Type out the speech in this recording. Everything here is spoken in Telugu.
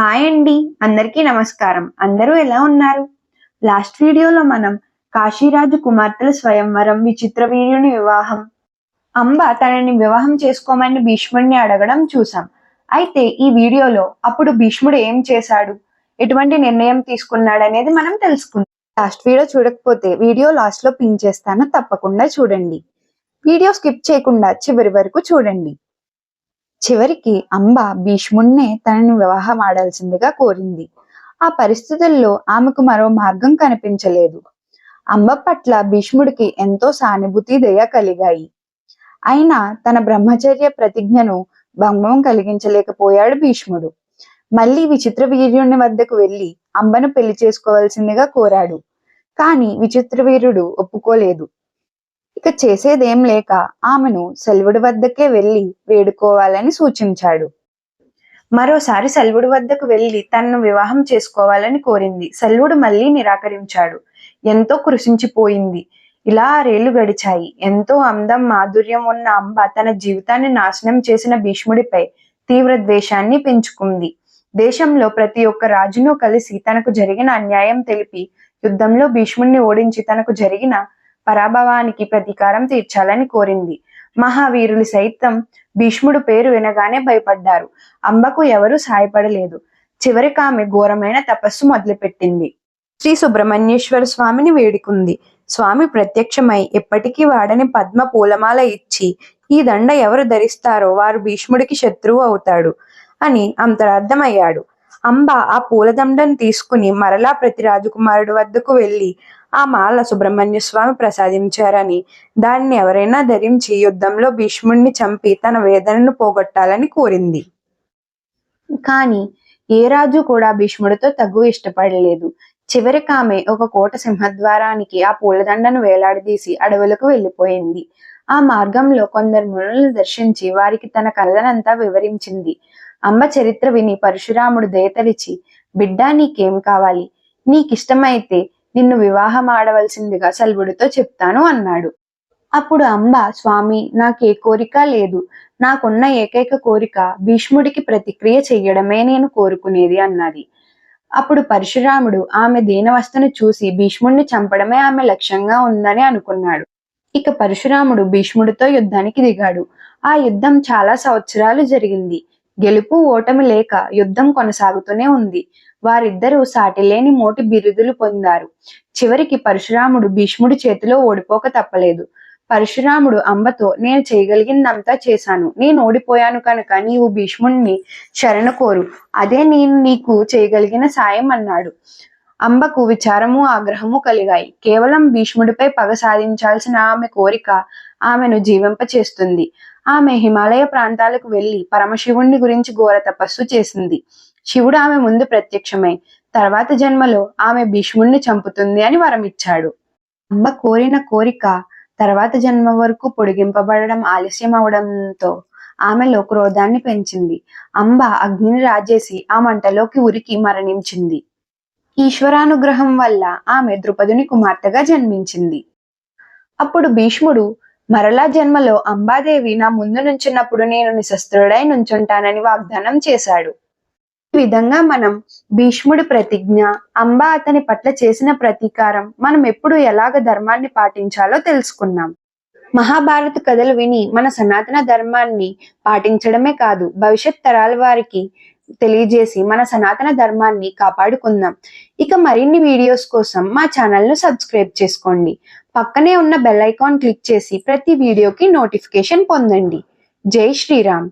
హాయ్ అండి. అందరికీ నమస్కారం. అందరూ ఎలా ఉన్నారు? లాస్ట్ వీడియోలో మనం కాశీరాజు కుమార్తెల స్వయంవరం విచిత్ర వీర్యుని వివాహం అంబ తనని వివాహం చేసుకోమని భీష్ముడిని అడగడం చూసాం. అయితే ఈ వీడియోలో అప్పుడు భీష్ముడు ఏం చేశాడు? ఎటువంటి నిర్ణయం తీసుకున్నాడు అనేది మనం తెలుసుకుందాం. లాస్ట్ వీడియో చూడకపోతే వీడియో లాస్ట్లో పిన్ చేస్తాను తప్పకుండా చూడండి. వీడియో స్కిప్ చేయకుండా చివరి వరకు చూడండి. చివరికి అంబ భీష్ముణ్ణే తనని వివాహం ఆడాల్సిందిగా కోరింది. ఆ పరిస్థితుల్లో ఆమెకు మరో మార్గం కనిపించలేదు. అంబ పట్ల భీష్ముడికి ఎంతో సానుభూతి దయ కలిగాయి. అయినా తన బ్రహ్మచర్య ప్రతిజ్ఞను భంగం కలిగించలేకపోయాడు భీష్ముడు. మళ్ళీ విచిత్ర వీర్యుని వద్దకు వెళ్ళి అంబను పెళ్ళి చేసుకోవాల్సిందిగా కోరాడు. కాని విచిత్ర వీరుడు ఒప్పుకోలేదు. ఇక చేసేదేం లేక ఆమెను సెల్వుడి వద్దకే వెళ్ళి వేడుకోవాలని సూచించాడు. మరోసారి సెల్వుడి వద్దకు వెళ్ళి తనను వివాహం చేసుకోవాలని కోరింది. సెల్వుడు మళ్ళీ నిరాకరించాడు. ఎంతో కృషించిపోయింది ఇలా రేళ్ళు గడిచాయి. ఎంతో అందం మాధుర్యం ఉన్న అంబ తన జీవితాన్ని నాశనం చేసిన భీష్ముడిపై తీవ్ర ద్వేషాన్ని పెంచుకుంది. దేశంలో ప్రతి ఒక్క రాజును కలిసి తనకు జరిగిన అన్యాయం తెలిపి యుద్ధంలో భీష్ముడిని ఓడించి తనకు జరిగిన పరాభవానికి ప్రతీకారం తీర్చాలని కోరింది. మహావీరులు సైతం భీష్ముడు పేరు వినగానే భయపడ్డారు. అంబకు ఎవరూ సాయపడలేదు. చివరికి ఆమె ఘోరమైన తపస్సు మొదలుపెట్టింది. శ్రీ సుబ్రహ్మణ్యేశ్వర స్వామిని వేడుకుంది. స్వామి ప్రత్యక్షమై ఎప్పటికీ వాడని పద్మ పూలమాల ఇచ్చి ఈ దండ ఎవరు ధరిస్తారో వారు భీష్ముడికి శత్రువు అవుతాడు అని అంతరార్థమయ్యాడు. అంబ ఆ పూలదండను తీసుకుని మరలా ప్రతి రాజకుమారుడు వద్దకు వెళ్ళి ఆ మాల సుబ్రహ్మణ్య స్వామి ప్రసాదించారని. దాన్ని ఎవరైనా ధరించి యుద్ధంలో భీష్ముడిని చంపి తన వేదనను పోగొట్టాలని కోరింది. కానీ ఏ రాజు కూడా భీష్ముడితో తగ్గు ఇష్టపడలేదు. చివరికి ఆమె ఒక కోట సింహద్వారానికి ఆ పూలదండను వేలాడదీసి అడవులకు వెళ్ళిపోయింది ఆ మార్గంలో కొందరు మునులను దర్శించి వారికి తన కథనంతా వివరించింది. అమ్మ చరిత్ర విని పరశురాముడు దయతలిచి బిడ్డా నీకేం కావాలి? నీకిష్టమైతే నిన్ను వివాహం ఆడవలసిందిగా సల్వుడితో చెప్తాను అన్నాడు. అప్పుడు అంబ స్వామి నాకే కోరిక లేదు. నాకున్న ఏకైక కోరిక భీష్ముడికి ప్రతిక్రియ చెయ్యడమే నేను కోరుకునేది అన్నది. అప్పుడు పరశురాముడు ఆమె దీనవస్థను చూసి భీష్ముడిని చంపడమే ఆమె లక్ష్యంగా ఉందని అనుకున్నాడు. ఇక పరశురాముడు భీష్ముడితో యుద్ధానికి దిగాడు. ఆ యుద్ధం చాలా సంవత్సరాలు జరిగింది. గెలుపు ఓటమి లేక యుద్ధం కొనసాగుతూనే ఉంది. వారిద్దరూ సాటిలేని మోటి బిరుదులు పొందారు. చివరికి పరశురాముడు భీష్ముడి చేతిలో ఓడిపోక తప్పలేదు. పరశురాముడు అంబతో నేను చేయగలిగిందంతా చేశాను. నేను ఓడిపోయాను కనుక నీవు భీష్ముడిని శరణు కోరు. అదే నేను నీకు చేయగలిగిన సాయం అన్నాడు. అంబకు విచారము ఆగ్రహము కలిగాయి. కేవలం భీష్ముడిపై పగ సాధించాల్సిన ఆమె కోరిక ఆమెను జీవింపచేస్తుంది. ఆమె హిమాలయ ప్రాంతాలకు వెళ్ళి పరమశివుణ్ణి గురించి ఘోర తపస్సు చేసింది. శివుడు ఆమె ముందు ప్రత్యక్షమై తర్వాత జన్మలో ఆమె భీష్ముణ్ణి చంపుతుంది అని వరమిచ్చాడు. అంబ కోరిన కోరిక తర్వాత జన్మ వరకు పొడిగింపబడడం ఆలస్యం అవడంతో ఆమెలో క్రోధాన్ని పెంచింది. అంబ అగ్నిని రాజేసి ఆ మంటలోకి ఉరికి మరణించింది. ఈశ్వరానుగ్రహం వల్ల ఆమె ద్రుపదుని కుమార్తెగా జన్మించింది. అప్పుడు భీష్ముడు మరలా జన్మలో అంబాదేవి నా ముందు నుంచున్నప్పుడు నేను నిశస్త్రుడై నుంచుంటానని వాగ్దానం చేశాడు. ఈ విధంగా మనం భీష్ముడి ప్రతిజ్ఞ అంబ అతని పట్ల చేసిన ప్రతీకారం మనం ఎప్పుడు ఎలాగ ధర్మాన్ని పాటించాలో తెలుసుకున్నాం. మహాభారత కథలు విని మన సనాతన ధర్మాన్ని పాటించడమే కాదు భవిష్యత్ తరాల వారికి తెలియజేసి మన సనాతన ధర్మాన్ని కాపాడుకుందాం. ఇక మరిన్ని వీడియోస్ కోసం మా ఛానల్ను సబ్స్క్రైబ్ చేసుకోండి. పక్కనే ఉన్న బెల్ ఐకాన్ క్లిక్ చేసి ప్రతి వీడియోకి నోటిఫికేషన్ పొందండి. జై శ్రీరామ్.